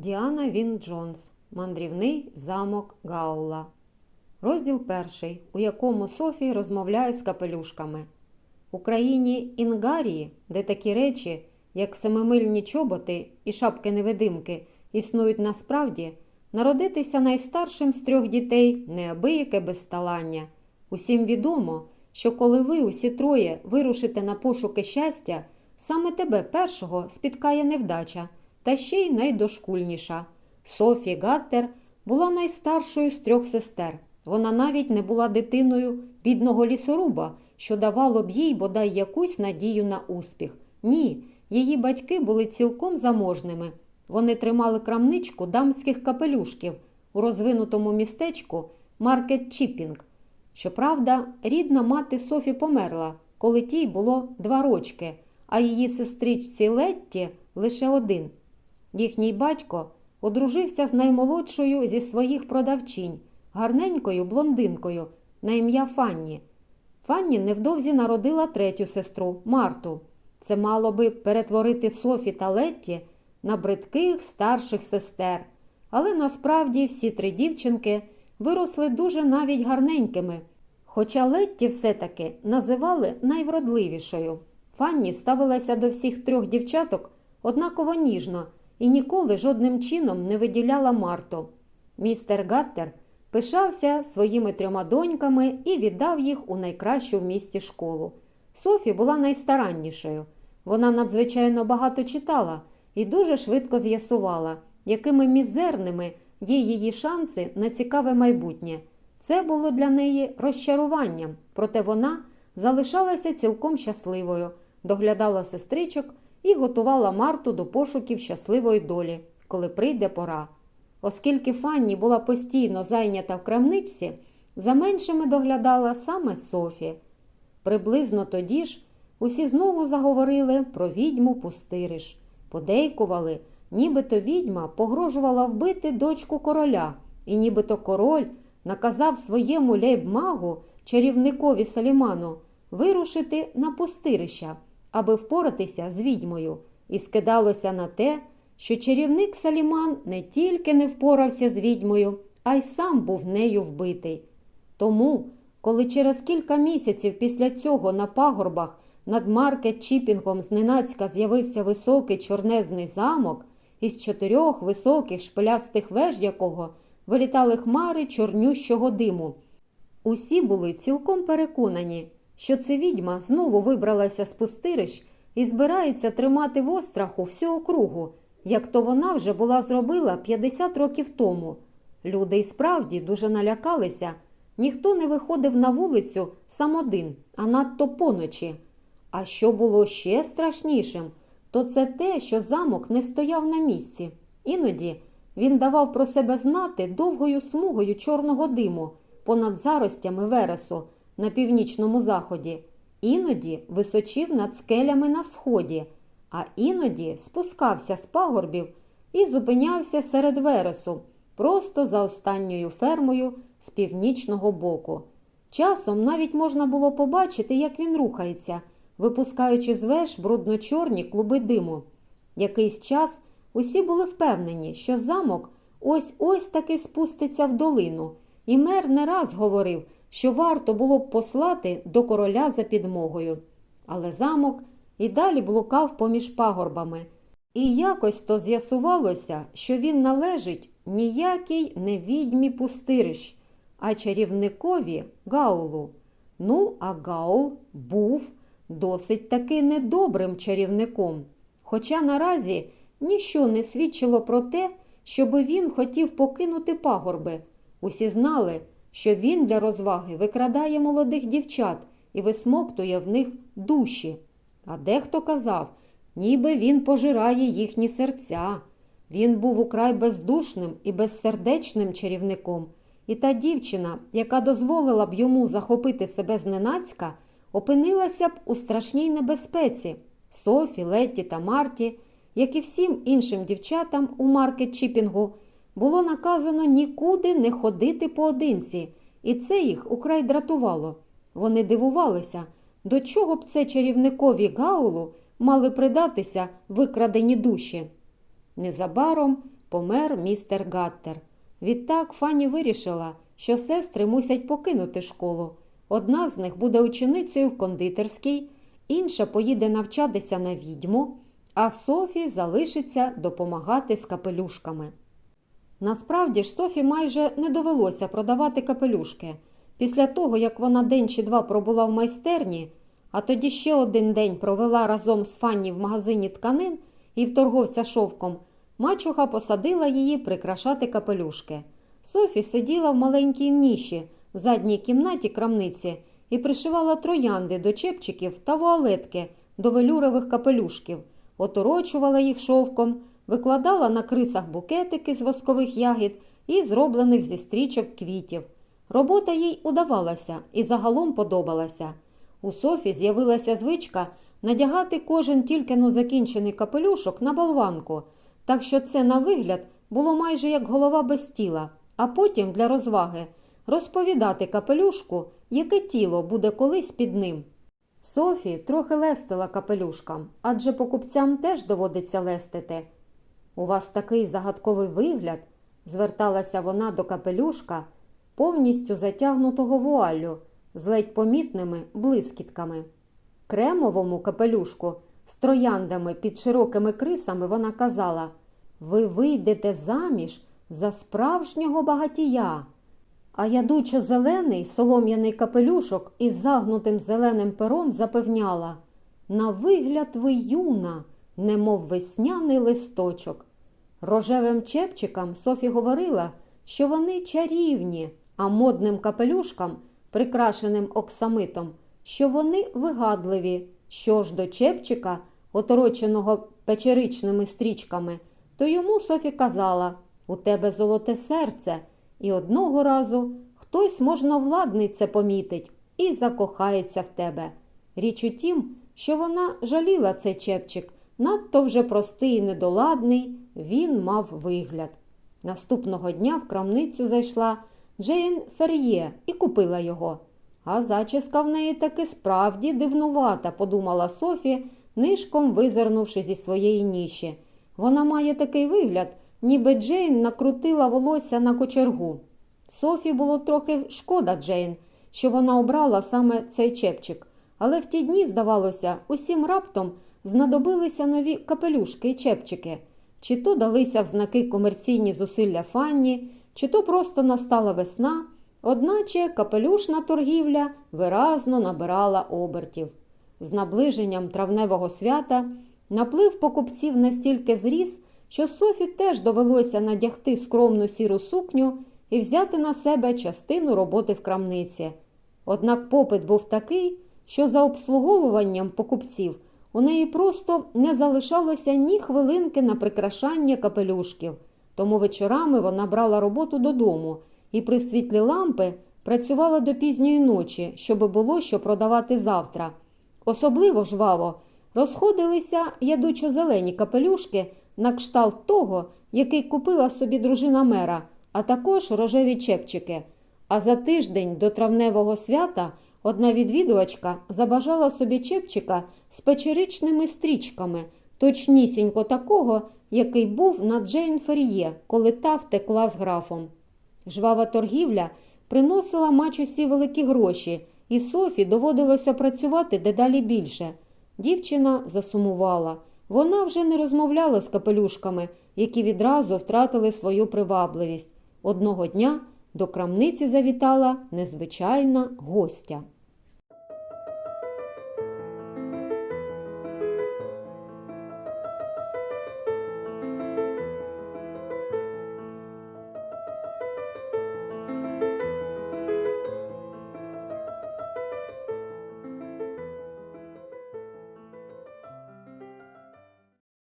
Діана Він Джонс. Мандрівний замок Гаула. Розділ перший, у якому Софі розмовляє з капелюшками. У країні Інгарії, де такі речі, як семимильні чоботи і шапки-невидимки, існують насправді, народитися найстаршим з трьох дітей неабияке безталання. Усім відомо, що коли ви усі троє вирушите на пошуки щастя, саме тебе першого спіткає невдача, та ще й найдошкульніша. Софі Гаттер була найстаршою з трьох сестер. Вона навіть не була дитиною бідного лісоруба, що давало б їй бодай якусь надію на успіх. Ні, її батьки були цілком заможними. Вони тримали крамничку дамських капелюшків у розвинутому містечку Маркет Чіпінг. Щоправда, рідна мати Софі померла, коли тій було два рочки, а її сестричці Летті лише один. Їхній батько одружився з наймолодшою зі своїх продавчинь, гарненькою блондинкою на ім'я Фанні. Фанні невдовзі народила третю сестру Марту. Це мало би перетворити Софі та Летті на бридких старших сестер. Але насправді всі три дівчинки виросли дуже навіть гарненькими. Хоча Летті все-таки називали найвродливішою. Фанні ставилася до всіх трьох дівчаток однаково ніжно і ніколи жодним чином не виділяла Марту. Містер Гаттер пишався своїми трьома доньками і віддав їх у найкращу в місті школу. Софі була найстараннішою. Вона надзвичайно багато читала і дуже швидко з'ясувала, якими мізерними є її шанси на цікаве майбутнє. Це було для неї розчаруванням, проте вона залишалася цілком щасливою, доглядала сестричок і готувала Марту до пошуків щасливої долі, коли прийде пора. Оскільки Фанні була постійно зайнята в крамничці, за меншими доглядала саме Софі. Приблизно тоді ж усі знову заговорили про відьму пустириш, подейкували, нібито відьма погрожувала вбити дочку короля, і нібито король наказав своєму лейбмагу, чарівникові Саліману, вирушити на пустирища, аби впоратися з відьмою, і скидалося на те, що чарівник Саліман не тільки не впорався з відьмою, а й сам був нею вбитий. Тому, коли через кілька місяців після цього на пагорбах над маркет Чіпінгом зненацька з'явився високий чорнезний замок, із чотирьох високих шпилястих веж якого вилітали хмари чорнющого диму. Усі були цілком переконані, що це відьма знову вибралася з пустирищ і збирається тримати в остраху всю округу, як то вона вже була зробила 50 років тому. Люди й справді дуже налякалися. Ніхто не виходив на вулицю сам один, а надто поночі. А що було ще страшнішим, то це те, що замок не стояв на місці. Іноді він давав про себе знати довгою смугою чорного диму понад заростями вересу на північному заході, іноді височив над скелями на сході, а іноді спускався з пагорбів і зупинявся серед вересу, просто за останньою фермою з північного боку. Часом навіть можна було побачити, як він рухається, випускаючи з веж брудно-чорні клуби диму. Якийсь час усі були впевнені, що замок ось ось таки спуститься в долину, і мер не раз говорив, що варто було б послати до короля за підмогою. Але замок і далі блукав поміж пагорбами. І якось то з'ясувалося, що він належить ніякій не відьмі пустирищ, а чарівникові Гаулу. Ну, а Гаул був досить таки недобрим чарівником. Хоча наразі ніщо не свідчило про те, щоби він хотів покинути пагорби. Усі знали, що він для розваги викрадає молодих дівчат і висмоктує в них душі. А дехто казав, ніби він пожирає їхні серця. Він був украй бездушним і безсердечним чарівником, і та дівчина, яка дозволила б йому захопити себе зненацька, опинилася б у страшній небезпеці. Софі, Летті та Марті, як і всім іншим дівчатам у маркет Чіпінгу, було наказано нікуди не ходити поодинці, і це їх украй дратувало. Вони дивувалися, до чого б це чарівникові Гаулу мали придатися викрадені душі. Незабаром помер містер Гаттер. Відтак Фанні вирішила, що сестри мусять покинути школу. Одна з них буде ученицею в кондитерській, інша поїде навчатися на відьму, а Софі залишиться допомагати з капелюшками. Насправді ж Софі майже не довелося продавати капелюшки. Після того, як вона день чи два пробула в майстерні, а тоді ще один день провела разом з Фанні в магазині тканин і в торговця шовком, мачуха посадила її прикрашати капелюшки. Софі сиділа в маленькій ніші в задній кімнаті крамниці і пришивала троянди до чепчиків та вуалетки до велюрових капелюшків, оторочувала їх шовком, викладала на крисах букетики з воскових ягід і зроблених зі стрічок квітів. Робота їй удавалася і загалом подобалася. У Софі з'явилася звичка надягати кожен тільки но закінчений капелюшок на болванку, так що це на вигляд було майже як голова без тіла, а потім для розваги розповідати капелюшку, яке тіло буде колись під ним. Софі трохи лестила капелюшкам, адже покупцям теж доводиться лестити. У вас такий загадковий вигляд, зверталася вона до капелюшка, повністю затягнутого вуаллю, з ледь помітними блискітками. Кремовому капелюшку з трояндами під широкими крисами вона казала Ви вийдете заміж за справжнього багатія. А ядучо зелений солом'яний капелюшок із загнутим зеленим пером запевняла На вигляд ви юна, немов весняний листочок. Рожевим чепчикам Софі говорила, що вони чарівні, а модним капелюшкам, прикрашеним оксамитом, що вони вигадливі. Що ж до чепчика, отороченого печеричними стрічками, то йому Софі казала У тебе золоте серце, і одного разу хтось можновладний це помітить і закохається в тебе. Річ у тім, що вона жаліла цей чепчик, надто вже простий і недоладний, він мав вигляд. Наступного дня в крамницю зайшла Джейн Фер'є і купила його. А зачіска в неї таки справді дивнувата, подумала Софі, нишком визирнувши зі своєї ніші. Вона має такий вигляд, ніби Джейн накрутила волосся на кочергу. Софі було трохи шкода Джейн, що вона обрала саме цей чепчик, але в ті дні, здавалося, усім раптом знадобилися нові капелюшки і чепчики, чи то далися в знаки комерційні зусилля Фанні, чи то просто настала весна, одначе капелюшна торгівля виразно набирала обертів. З наближенням травневого свята наплив покупців настільки зріс, що Софі теж довелося надягти скромну сіру сукню і взяти на себе частину роботи в крамниці. Однак попит був такий, що за обслуговуванням покупців у неї просто не залишалося ні хвилинки на прикрашання капелюшків, тому вечорами вона брала роботу додому і при світлі лампи працювала до пізньої ночі, щоб було що продавати завтра. Особливо жваво розходилися ядучо-зелені капелюшки на кшталт того, який купила собі дружина мера, а також рожеві чепчики. А за тиждень до травневого свята одна відвідувачка забажала собі чепчика з печеричними стрічками, точнісінько такого, який був на Джейн Фер'є, коли та втекла з графом. Жвава торгівля приносила мачусі великі гроші, і Софі доводилося працювати дедалі більше. Дівчина засумувала. Вона вже не розмовляла з капелюшками, які відразу втратили свою привабливість. Одного дня до крамниці завітала незвичайна гостя.